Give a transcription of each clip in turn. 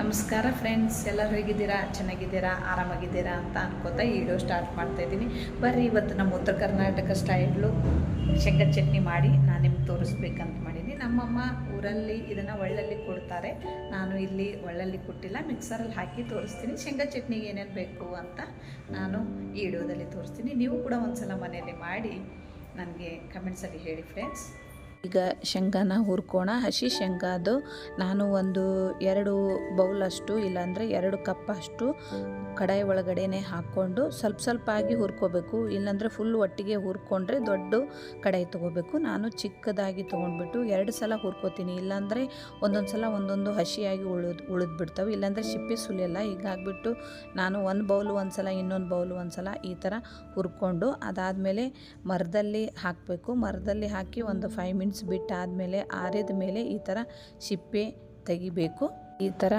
ನಮಸ್ಕಾರ ಫ್ರೆಂಡ್ಸ್ ಎಲ್ಲರೂ ಹೇಗಿದ್ದೀರಾ? ಚೆನ್ನಾಗಿದ್ದೀರಾ? ಆರಾಮಾಗಿದ್ದೀರಾ ಅಂತ ಅನ್ಕೋತಾ ಈ ವಿಡಿಯೋ ಸ್ಟಾರ್ಟ್ ಮಾಡ್ತಾ ಇದ್ದೀನಿ. ಬರ್ರಿ ಇವತ್ತು ನಮ್ಮ ಉತ್ತರ ಕರ್ನಾಟಕ ಸ್ಟೈಲು ಶೇಂಗದ ಚಟ್ನಿ ಮಾಡಿ ನಾನು ನಿಮ್ಗೆ ತೋರಿಸ್ಬೇಕಂತ ಮಾಡೀನಿ ನಮ್ಮಮ್ಮ ಊರಲ್ಲಿ ಇದನ್ನು ಒಳ್ಳಲ್ಲಿ ಕೊಡ್ತಾರೆ. ನಾನು ಇಲ್ಲಿ ಒಳ್ಳಲ್ಲಿ ಕೊಟ್ಟಿಲ್ಲ ಮಿಕ್ಸರಲ್ಲಿ ಹಾಕಿ ತೋರಿಸ್ತೀನಿ. ಶೇಂಗಾ ಚಟ್ನಿಗೆ ಏನೇನು ಬೇಕು ಅಂತ ನಾನು ಈ ವಿಡಿಯೋದಲ್ಲಿ ತೋರಿಸ್ತೀನಿ. ನೀವು ಕೂಡ ಒಂದ್ಸಲ ಮನೆಯಲ್ಲಿ ಮಾಡಿ ನನಗೆ ಕಮೆಂಟ್ಸಲ್ಲಿ ಹೇಳಿ ಫ್ರೆಂಡ್ಸ್ ಈಗ ಶೇಂಗಾನ ಹುರ್ಕೋಣ. ಹಸಿ ಶೇಂಗಾದು ನಾನು ಒಂದು ಎರಡು ಬೌಲಷ್ಟು ಇಲ್ಲಾಂದರೆ ಎರಡು ಕಪ್ ಅಷ್ಟು ಕಡಾಯಿ ಒಳಗಡೆನೆ ಹಾಕ್ಕೊಂಡು ಸ್ವಲ್ಪ ಸ್ವಲ್ಪ ಆಗಿ ಹುರ್ಕೋಬೇಕು. ಇಲ್ಲಾಂದರೆ ಫುಲ್ ಒಟ್ಟಿಗೆ ಹುರ್ಕೊಂಡ್ರೆ ದೊಡ್ಡ ಕಡಾಯಿ ತೊಗೋಬೇಕು. ನಾನು ಚಿಕ್ಕದಾಗಿ ತೊಗೊಂಡ್ಬಿಟ್ಟು ಎರಡು ಸಲ ಹುರ್ಕೋತೀನಿ. ಇಲ್ಲಾಂದರೆ ಒಂದೊಂದು ಸಲ ಒಂದೊಂದು ಹಸಿಯಾಗಿ ಉಳಿದು, ಉಳಿದ್ಬಿಡ್ತಾವೆ. ಇಲ್ಲಾಂದರೆ ಸಿಪ್ಪೆ ಸುಲಿಯಲ್ಲ. ಹೀಗಾಗ್ಬಿಟ್ಟು ನಾನು ಒಂದು ಬೌಲು ಒಂದು ಸಲ, ಇನ್ನೊಂದು ಬೌಲು ಒಂದು ಸಲ ಈ ಥರ ಹುರ್ಕೊಂಡು ಅದಾದಮೇಲೆ ಮರದಲ್ಲಿ ಹಾಕಬೇಕು. ಮರದಲ್ಲಿ ಹಾಕಿ ಒಂದು ಫೈವ್ ಮಿನಿಟ್ಸ್ ಬಿಟ್ಟಾದಮೇಲೆ ಆರಿದ ಮೇಲೆ ಈ ಥರ ಸಿಪ್ಪೆ ತೆಗಿಬೇಕು. ಈ ಥರ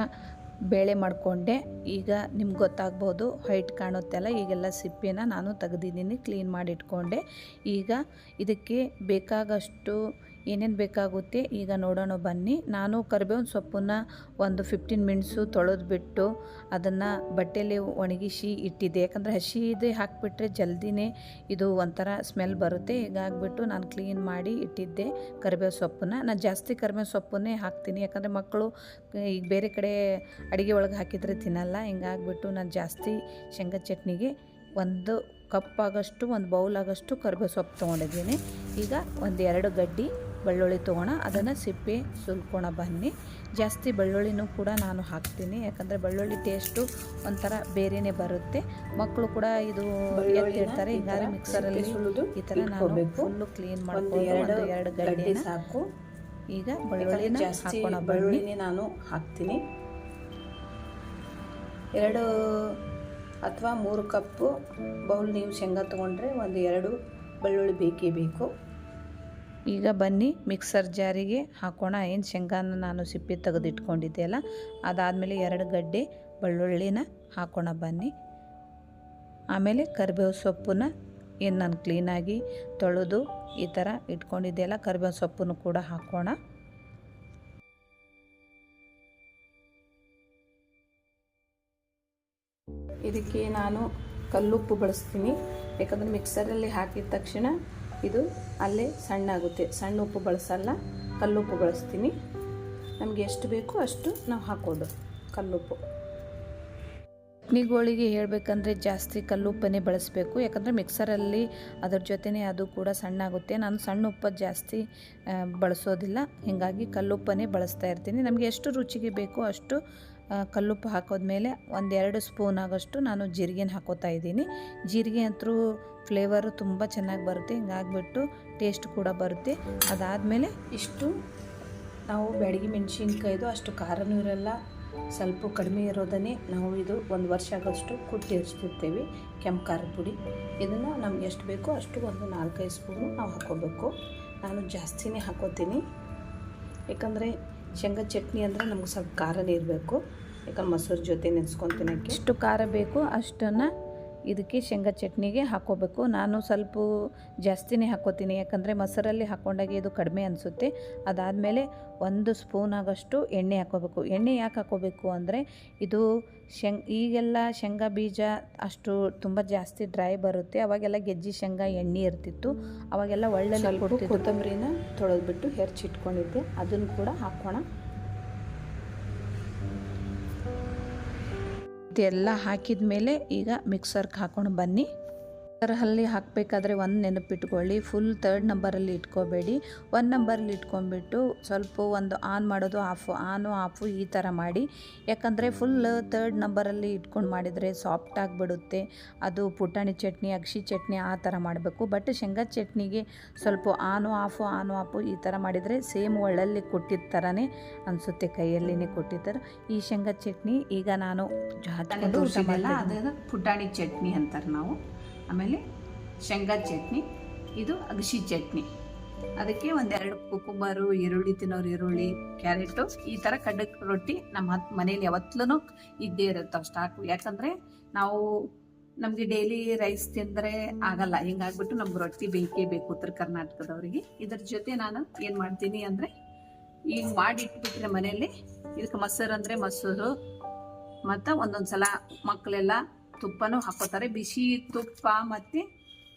ಬೇಳೆ ಮಾಡಿಕೊಂಡೆ. ಈಗ ನಿಮ್ಗೆ ಗೊತ್ತಾಗ್ಬೋದು ವೈಟ್ ಕಾಣುತ್ತಲ್ಲ. ಈಗೆಲ್ಲ ಸಿಪ್ಪೆನ ನಾನು ತೆಗೆದಿದ್ದೀನಿ, ಕ್ಲೀನ್ ಮಾಡಿಟ್ಕೊಂಡೆ. ಈಗ ಇದಕ್ಕೆ ಬೇಕಾಗಷ್ಟು ಏನೇನು ಬೇಕಾಗುತ್ತೆ, ಈಗ ನೋಡೋಣ ಬನ್ನಿ. ನಾನು ಕರಿಬೇವಿನ ಸೊಪ್ಪನ್ನು ಒಂದು ಫಿಫ್ಟೀನ್ ಮಿನಿಟ್ಸು ತೊಳೆದ್ಬಿಟ್ಟು ಅದನ್ನು ಬಟ್ಟೆಯಲ್ಲಿ ಒಣಗಿಸಿ ಇಟ್ಟಿದ್ದೆ. ಯಾಕಂದರೆ ಹಸಿದೇ ಹಾಕಿಬಿಟ್ರೆ ಜಲ್ದಿನೇ ಇದು ಒಂಥರ ಸ್ಮೆಲ್ ಬರುತ್ತೆ. ಹೀಗಾಗ್ಬಿಟ್ಟು ನಾನು ಕ್ಲೀನ್ ಮಾಡಿ ಇಟ್ಟಿದ್ದೆ ಕರಿಬೇವು ಸೊಪ್ಪನ್ನ. ನಾನು ಜಾಸ್ತಿ ಕರಿಬೇವು ಸೊಪ್ಪನ್ನೇ ಹಾಕ್ತೀನಿ. ಯಾಕಂದರೆ ಮಕ್ಕಳು ಈಗ ಬೇರೆ ಕಡೆ ಅಡುಗೆ ಒಳಗೆ ಹಾಕಿದರೆ ತಿನ್ನಲ್ಲ. ಹಿಂಗಾಗ್ಬಿಟ್ಟು ನಾನು ಜಾಸ್ತಿ ಶೇಂಗಾ ಚಟ್ನಿಗೆ ಒಂದು ಕಪ್ ಆಗೋಷ್ಟು, ಒಂದು ಬೌಲ್ ಆಗೋಷ್ಟು ಕರಿಬೇವು ಸೊಪ್ಪು ತೊಗೊಂಡಿದ್ದೀನಿ. ಈಗ ಒಂದು ಎರಡು ಗಡ್ಡಿ ಬೆಳ್ಳುಳ್ಳಿ ತೊಗೋಣ. ಅದನ್ನು ಸಿಪ್ಪೆ ಸುಲ್ಕೋಣ ಬನ್ನಿ. ಜಾಸ್ತಿ ಬೆಳ್ಳುಳ್ಳಿನೂ ಕೂಡ ನಾನು ಹಾಕ್ತೀನಿ. ಯಾಕಂದರೆ ಬೆಳ್ಳುಳ್ಳಿ ಟೇಸ್ಟು ಒಂಥರ ಬೇರೆಯೇ ಬರುತ್ತೆ. ಮಕ್ಕಳು ಕೂಡ ಇದು ಎತ್ತಿಡ್ತಾರೆ ಹಿಂಗಾರೆ ಮಿಕ್ಸರಲ್ಲಿ ಈ ಥರ ನಾನು ಫುಲ್ಲು ಕ್ಲೀನ್ ಮಾಡ್ಕೊಂಡು ಎರಡು ಎರಡು ಗಂಟೆ ಸಾಕು. ಈಗ ಬೆಳ್ಳುಳ್ಳಿನ ಹಾಕೋಣ ಬೆಳ್ಳುಳ್ಳಿನೇ ನಾನು ಹಾಕ್ತೀನಿ. ಎರಡು ಅಥವಾ ಮೂರು ಕಪ್ಪು ಬೌಲ್ ನೀವು ಶೇಂಗಾ ತೊಗೊಂಡ್ರೆ ಒಂದು ಎರಡು ಬೆಳ್ಳುಳ್ಳಿ ಬೇಕೇ ಬೇಕು. ಈಗ ಬನ್ನಿ ಮಿಕ್ಸರ್ ಜಾರಿಗೆ ಹಾಕೋಣ. ಏನು ಶೇಂಗಾನ ನಾನು ಸಿಪ್ಪೆ ತೆಗೆದಿಟ್ಕೊಂಡಿದ್ದೆ ಅಲ್ಲ ಅದಾದಮೇಲೆ ಎರಡು ಗಡ್ಡೆ ಬೆಳ್ಳುಳ್ಳಿನ ಹಾಕೋಣ ಬನ್ನಿ. ಆಮೇಲೆ ಕರಿಬೇವು ಸೊಪ್ಪನ್ನ ಏನು ನಾನು ಕ್ಲೀನಾಗಿ ತೊಳೆದು ಈ ಥರ ಇಟ್ಕೊಂಡಿದ್ದೆ ಅಲ್ಲ ಕರಿಬೇವು ಸೊಪ್ಪನ್ನು ಕೂಡ ಹಾಕೋಣ. ಇದಕ್ಕೆ ನಾನು ಕಲ್ಲುಪ್ಪು ಬಳಸ್ತೀನಿ. ಯಾಕಂದರೆ ಮಿಕ್ಸರಲ್ಲಿ ಹಾಕಿದ ತಕ್ಷಣ ಇದು ಅಲ್ಲೇ ಸಣ್ಣ ಆಗುತ್ತೆ. ಸಣ್ಣ ಉಪ್ಪು ಬಳಸಲ್ಲ ಕಲ್ಲುಪ್ಪು ಬಳಸ್ತೀನಿ. ನಮಗೆ ಎಷ್ಟು ಬೇಕೋ ಅಷ್ಟು ನಾವು ಹಾಕೋದು ಕಲ್ಲುಪ್ಪು. ಚಟ್ನಿಗಳಿಗೆ ಹೇಳಬೇಕಂದ್ರೆ ಜಾಸ್ತಿ ಕಲ್ಲುಪ್ಪನ್ನೇ ಬಳಸಬೇಕು. ಯಾಕಂದರೆ ಮಿಕ್ಸರಲ್ಲಿ ಅದ್ರ ಜೊತೆನೇ ಅದು ಕೂಡ ಸಣ್ಣ ಆಗುತ್ತೆ. ನಾನು ಸಣ್ಣ ಉಪ್ಪು ಜಾಸ್ತಿ ಬಳಸೋದಿಲ್ಲ. ಹೀಗಾಗಿ ಕಲ್ಲುಪ್ಪನ್ನೇ ಬಳಸ್ತಾ ಇರ್ತೀನಿ. ನಮಗೆ ಎಷ್ಟು ರುಚಿಗೆ ಬೇಕೋ ಅಷ್ಟು ಕಲ್ಲುಪ್ಪು ಹಾಕೋದ್ಮೇಲೆ ಒಂದೆರಡು ಸ್ಪೂನ್ ಆಗೋಷ್ಟು ನಾನು ಜೀರಿಗೆನ ಹಾಕೋತಾ ಇದ್ದೀನಿ. ಜೀರಿಗೆ ಅಂತೂ ಫ್ಲೇವರು ತುಂಬ ಚೆನ್ನಾಗಿ ಬರುತ್ತೆ, ಹಿಂಗಾಗ್ಬಿಟ್ಟು ಟೇಸ್ಟ್ ಕೂಡ ಬರುತ್ತೆ. ಅದಾದಮೇಲೆ ಇಷ್ಟು ನಾವು ಬ್ಯಾಡಗಿ ಮೆಣಸಿನ್ಕಾಯ್ದು, ಅಷ್ಟು ಖಾರನೂ ಇರೋಲ್ಲ, ಸ್ವಲ್ಪ ಕಡಿಮೆ ಇರೋದನ್ನೇ ನಾವು ಇದು ಒಂದು ವರ್ಷ ಆಗೋಷ್ಟು ಕುಟ್ಟಿ ಹಚ್ತಿರ್ತೀವಿ ಕೆಂಪು ಖಾರದ ಪುಡಿ. ಇದನ್ನು ನಮ್ಗೆ ಎಷ್ಟು ಬೇಕೋ ಅಷ್ಟು ಒಂದು ನಾಲ್ಕೈದು ಸ್ಪೂನು ನಾವು ಹಾಕೋಬೇಕು ನಾನು ಜಾಸ್ತಿನೇ ಹಾಕೋತೀನಿ. ಯಾಕಂದರೆ ಶೇಂಗಾ ಚಟ್ನಿ ಅಂದರೆ ನಮ್ಗೆ ಸ್ವಲ್ಪ ಖಾರನೇ ಇರಬೇಕು. ಯಾಕಂದ್ರೆ ಮೊಸರು ಜೊತೆ ನೆನೆಸ್ಕೊಂಡು ತಿನ್ನೋಕ್ಕೆ. ಎಷ್ಟು ಖಾರ ಬೇಕು, ಅಷ್ಟನ್ನು ಇದಕ್ಕೆ ಶೇಂಗಾ ಚಟ್ನಿಗೆ ಹಾಕೋಬೇಕು ನಾನು ಸ್ವಲ್ಪ ಜಾಸ್ತಿನೇ ಹಾಕೋತೀನಿ ಯಾಕಂದರೆ ಮೊಸರಲ್ಲಿ ಹಾಕೊಂಡಾಗ ಇದು ಕಡಿಮೆ ಅನಿಸುತ್ತೆ. ಅದಾದಮೇಲೆ ಒಂದು ಸ್ಪೂನ್ ಆಗೋಷ್ಟು ಎಣ್ಣೆ ಹಾಕೋಬೇಕು ಎಣ್ಣೆ ಯಾಕೆ ಹಾಕೋಬೇಕು ಅಂದರೆ ಇದು ಶೇಂಗ್ ಈಗೆಲ್ಲ ಶೇಂಗಾ ಬೀಜ ಅಷ್ಟು ತುಂಬ ಜಾಸ್ತಿ ಡ್ರೈ ಬರುತ್ತೆ. ಅವಾಗೆಲ್ಲ ಗೆಜ್ಜಿ ಶೇಂಗಾ ಎಣ್ಣೆ ಇರ್ತಿತ್ತು. ಅವಾಗೆಲ್ಲ ಒಳ್ಳೆ ಕೊತ್ತಂಬರಿನ ತೊಳೆದ್ಬಿಟ್ಟು ಹೆಚ್ಚಿಟ್ಕೊಂಡಿದ್ದೆ ಅದನ್ನು ಕೂಡ ಹಾಕೋಣ ಇದೆಲ್ಲ ಹಾಕಿದ ಮೇಲೆ ಈಗ ಮಿಕ್ಸರ್ಗೆ ಹಾಕೊಂಡು ಬನ್ನಿ. ಮಿಕ್ಸರಲ್ಲಿ ಹಾಕಬೇಕಾದ್ರೆ ಒಂದು ನೆನಪಿಟ್ಕೊಳ್ಳಿ. ಫುಲ್ ತರ್ಡ್ ನಂಬರಲ್ಲಿ ಇಟ್ಕೋಬೇಡಿ. ಒನ್ ನಂಬರಲ್ಲಿ ಇಟ್ಕೊಂಡ್ಬಿಟ್ಟು ಸ್ವಲ್ಪ ಒಂದು ಆನ್ ಮಾಡೋದು ಆಫು ಆನು ಆಫು ಈ ಥರ ಮಾಡಿ. ಯಾಕಂದರೆ ಫುಲ್ ತರ್ಡ್ ನಂಬರಲ್ಲಿ ಇಟ್ಕೊಂಡು ಮಾಡಿದರೆ ಸಾಫ್ಟ್ ಆಗಿಬಿಡುತ್ತೆ. ಅದು ಪುಟಾಣಿ ಚಟ್ನಿ ಅಕ್ಷಿ ಚಟ್ನಿ ಆ ಥರ ಮಾಡಬೇಕು. ಬಟ್ ಶೇಂಗಾ ಚಟ್ನಿಗೆ ಸ್ವಲ್ಪ ಆನು ಆಫು ಆನು ಆಫು ಈ ಥರ ಮಾಡಿದರೆ ಸೇಮ್ ಒಳ್ಳಲ್ಲಿ ಕೊಟ್ಟಿದ್ದ ಥರನೇ ಅನಿಸುತ್ತೆ ಕೈಯಲ್ಲಿನೇ ಕೊಟ್ಟಿದ್ದಾರೆ ಈ ಶೇಂಗಾ ಚಟ್ನಿ ಈಗ ನಾನು. ಪುಟಾಣಿ ಚಟ್ನಿ ಅಂತಾರೆ ನಾವು. ಆಮೇಲೆ ಶೇಂಗಾ ಚಟ್ನಿ, ಇದು ಅಗಸಿ ಚಟ್ನಿ. ಅದಕ್ಕೆ ಒಂದೆರಡು ಕುಕುಂಬರು, ಈರುಳ್ಳಿ ತಿನ್ನೋರು, ಈರುಳ್ಳಿ, ಕ್ಯಾರೆಟು, ಈ ಥರ ಕಡ್ಡಕ್ ರೊಟ್ಟಿ ನಮ್ಮ ಹತ್, ಮನೇಲಿ ಯಾವತ್ತೂ ಇದ್ದೇ ಇರುತ್ತೆ ಸ್ಟಾಕು ಯಾಕಂದರೆ ನಾವು ನಮಗೆ ಡೈಲಿ ರೈಸ್ ತಿಂದರೆ ಆಗಲ್ಲ. ಹಿಂಗಾಗ್ಬಿಟ್ಟು ನಮ್ಗೆ ರೊಟ್ಟಿ ಬೇಕೇ ಬೇಕು ಉತ್ತರ ಕರ್ನಾಟಕದವರಿಗೆ. ಇದ್ರ ಜೊತೆ ನಾನು ಏನು ಮಾಡ್ತೀನಿ ಅಂದರೆ, ಈಗ ಮಾಡಿ ಇಟ್ಬಿಟ್ರೆ ಮನೆಯಲ್ಲಿ ಇದಕ್ಕೆ ಮೊಸರು ಅಂದರೆ ಮೊಸರು, ಮತ್ತು ಒಂದೊಂದು ಸಲ ಮಕ್ಕಳೆಲ್ಲ ತುಪ್ಪನೂ ಹಾಕೋತಾರೆ ಬಿಸಿ ತುಪ್ಪ ಮತ್ತು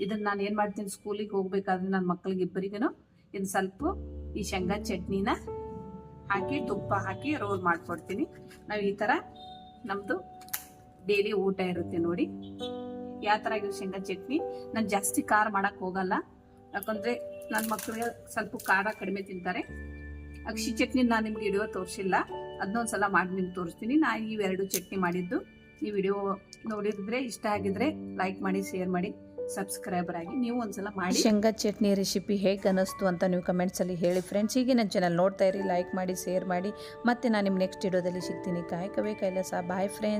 ಇದನ್ನು ನಾನು ಏನು ಮಾಡ್ತೀನಿ, ಸ್ಕೂಲಿಗೆ ಹೋಗ್ಬೇಕಾದ್ರೆ ನನ್ನ ಮಕ್ಕಳಿಗೆ ಇಬ್ಬರಿಗೂ ಇದು ಸ್ವಲ್ಪ ಈ ಶೇಂಗಾ ಚಟ್ನಿನ ಹಾಕಿ, ತುಪ್ಪ ಹಾಕಿ ರೋಲ್ ಮಾಡಿಕೊಡ್ತೀನಿ. ನಾವು ಈ ಥರ ನಮ್ಮದು ಡೈಲಿ ಊಟ ಇರುತ್ತೆ ನೋಡಿ. ಯಾವ ಥರ ಇದು ಶೇಂಗಾ ಚಟ್ನಿ? ನಾನು ಜಾಸ್ತಿ ಖಾರ ಮಾಡೋಕ್ಕೆ ಹೋಗಲ್ಲ. ಯಾಕಂದರೆ ನನ್ನ ಮಕ್ಕಳಿಗೆ ಸ್ವಲ್ಪ ಖಾರ ಕಡಿಮೆ ತಿಂತಾರೆ. ಅಕ್ಷಿ ಚಟ್ನಿ ನಾನು ನಿಮ್ಗೆ ಇಡೋ ತೋರಿಸಿಲ್ಲ. ಅದನ್ನೊಂದು ಸಲ ಮಾಡಿ ನಿಮ್ಗೆ ತೋರಿಸ್ತೀನಿ. ನಾನು ಇವೆರಡು ಚಟ್ನಿ ಮಾಡಿದ್ದು ಈ ವಿಡಿಯೋ ನೋಡಿದ್ರೆ ಇಷ್ಟ ಆಗಿದ್ರೆ ಲೈಕ್ ಮಾಡಿ ಶೇರ್ ಮಾಡಿ ಸಬ್ಸ್ಕ್ರೈಬರ್ ಆಗಿ ನೀವು ಒಂದ್ಸಲ ಮಾಡಿ. ಶೇಂಗಾ ಚಟ್ನಿ ರೆಸಿಪಿ ಹೇಗೆ ಅನ್ನಿಸ್ತು ಅಂತ ನೀವು ಕಮೆಂಟ್ಸಲ್ಲಿ ಹೇಳಿ ಫ್ರೆಂಡ್ಸ್ ಹೀಗೆ ನನ್ನ ಚಾನಲ್ ನೋಡ್ತಾ ಇರಿ ಲೈಕ್ ಮಾಡಿ ಶೇರ್ ಮಾಡಿ. ಮತ್ತೆ ನಾನು ನಿಮ್ಮ ನೆಕ್ಸ್ಟ್ ವಿಡಿಯೋದಲ್ಲಿ ಸಿಗ್ತೀನಿ. ಕಾಯಕವೇ ಕೈಲಾಸ. Bye friends